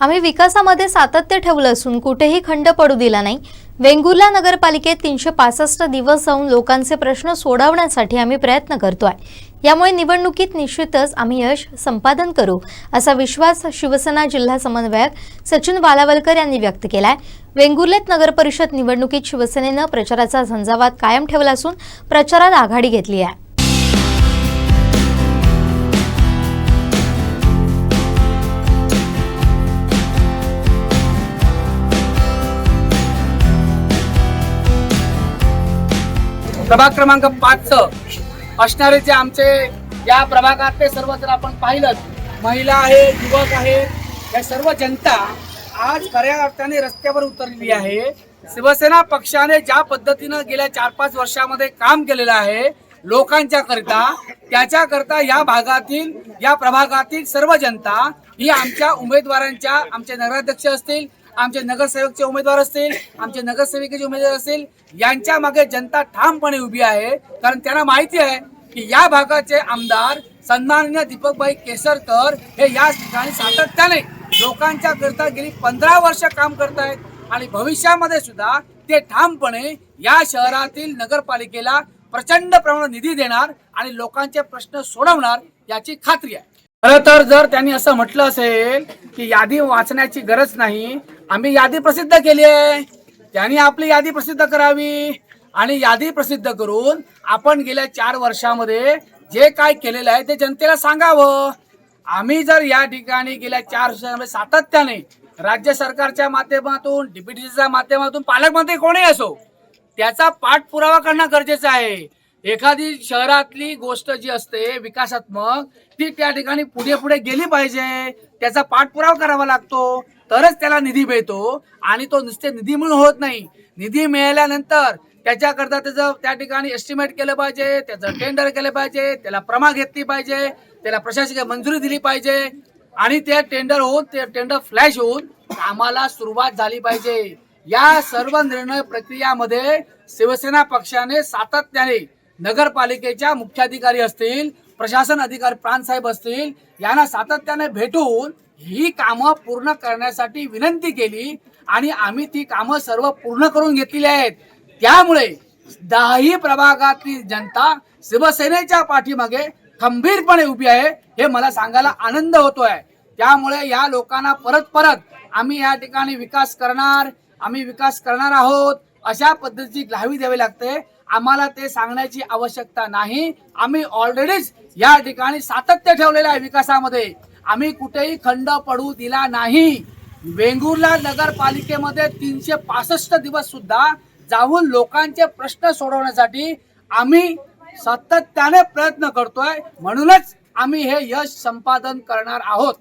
आम्ही विकासामध्ये सातत्य ठेवलं असून कुठेही खंड पडू दिला नाही. वेंगुर्ला नगरपालिकेत तीनशे पासष्ट दिवस जाऊन लोकांचे प्रश्न सोडवण्यासाठी आम्ही प्रयत्न करतोय. यामुळे निवडणुकीत निश्चितच आम्ही यश संपादन करू असा विश्वास शिवसेना जिल्हा समन्वयक सचिन बालावलकर यांनी व्यक्त केलाय. वेंगुर्लेत नगरपरिषद निवडणुकीत शिवसेनेनं प्रचाराचा झंझावात कायम ठेवला असून प्रचारात आघाडी घेतली आहे. प्रभाग क्रमांक पाच असणारे जे आमचे या प्रभागातले सर्व जर आपण पाहिलं महिला आहे युवक आहे या सर्व जनता आज खऱ्या अर्थाने रस्त्यावर उतरलेली आहे. शिवसेना पक्षाने ज्या पद्धतीनं गेल्या चार पाच वर्षामध्ये काम केलेलं आहे लोकांच्या करता त्याच्याकरता या भागातील या प्रभागातील सर्व जनता ही आमच्या उमेदवारांच्या आमचे नगराध्यक्ष असतील आमचे नगरसेवकचे उमेदवार असतील आमचे नगरसेविकेचे उमेदवार असतील यांच्या मागे जनता ठामपणे उभी आहे. कारण त्यांना माहिती आहे की या भागाचे आमदार सन्माननीय दीपकभाई केसरकर हे या ठिकाणी सातत्याने लोकांच्या करता गेली पंधरा वर्ष काम करतायत आणि भविष्यामध्ये सुद्धा ते ठामपणे या शहरातील नगरपालिकेला प्रचंड प्रमाणात निधी देणार आणि लोकांचे प्रश्न सोडवणार याची खात्री आहे. खर तर जर त्यांनी असं म्हटलं असेल की यादी वाचण्याची गरज नाही आम्ही यादी प्रसिद्ध केली आहे. त्यांनी आपली यादी प्रसिद्ध करावी आणि यादी प्रसिद्ध करून आपण गेल्या चार वर्षामध्ये जे काय केलेलं आहे ते जनतेला सांगावं. आम्ही जर या ठिकाणी गेल्या चार वर्षामध्ये सातत्याने राज्य सरकारच्या माध्यमातून डीपीटीसीच्या माध्यमातून पालकमंत्री कोणी असो त्याचा पाठपुरावा करणं गरजेचं आहे. एखादी शहरातली गोष्ट जी असते विकासात्मक ती त्या ठिकाणी पुढे पुढे गेली पाहिजे. त्याचा पाठपुरावा करावा लागतो. तरच त्याला निधी मिळतो आणि तो नुसते निधी म्हणून होत नाही. निधी मिळाल्यानंतर त्याच्याकरता त्याचं त्या ठिकाणी एस्टिमेट केलं पाहिजे त्याचं टेंडर केलं पाहिजे त्याला प्रमा घेतली पाहिजे त्याला प्रशासकीय मंजुरी दिली पाहिजे आणि ते टेंडर होऊन ते टेंडर फ्लॅश होऊन कामाला सुरुवात झाली पाहिजे. या सर्व निर्णय प्रक्रियामध्ये शिवसेना पक्षाने सातत्याने नगरपालिकेच्या मुख्याधिकारी असतील प्रशासन अधिकारी प्रांतसाहेब असतील यांना सातत्याने भेटून ही कामं पूर्ण करण्यासाठी विनंती केली आणि आम्ही ती कामं सर्व पूर्ण करून घेतलेली आहेत. त्यामुळे दहाही प्रभागातील जनता शिवसेनेच्या पाठीमागे खंबीरपणे उभी आहे हे मला सांगायला आनंद होतोय. त्यामुळे या लोकांना परत परत आम्ही या ठिकाणी विकास करणार आम्ही विकास करणार आहोत अशा पद्धतीची ग्लावी द्यावी लागते. आम्हाला ते सांगण्याची आवश्यकता नाही. आम्ही ऑलरेडीच या ठिकाणी सातत्य ठेवलेलं आहे विकासामध्ये. आम्ही कुठेही खंड पडू दिला नाही. वेंगुर्ला नगरपालिकेमध्ये तीनशे पासष्ट दिवस सुद्धा जाऊन लोकांचे प्रश्न सोडवण्यासाठी आम्ही सातत्याने प्रयत्न करतोय. म्हणूनच आम्ही हे यश संपादन करणार आहोत.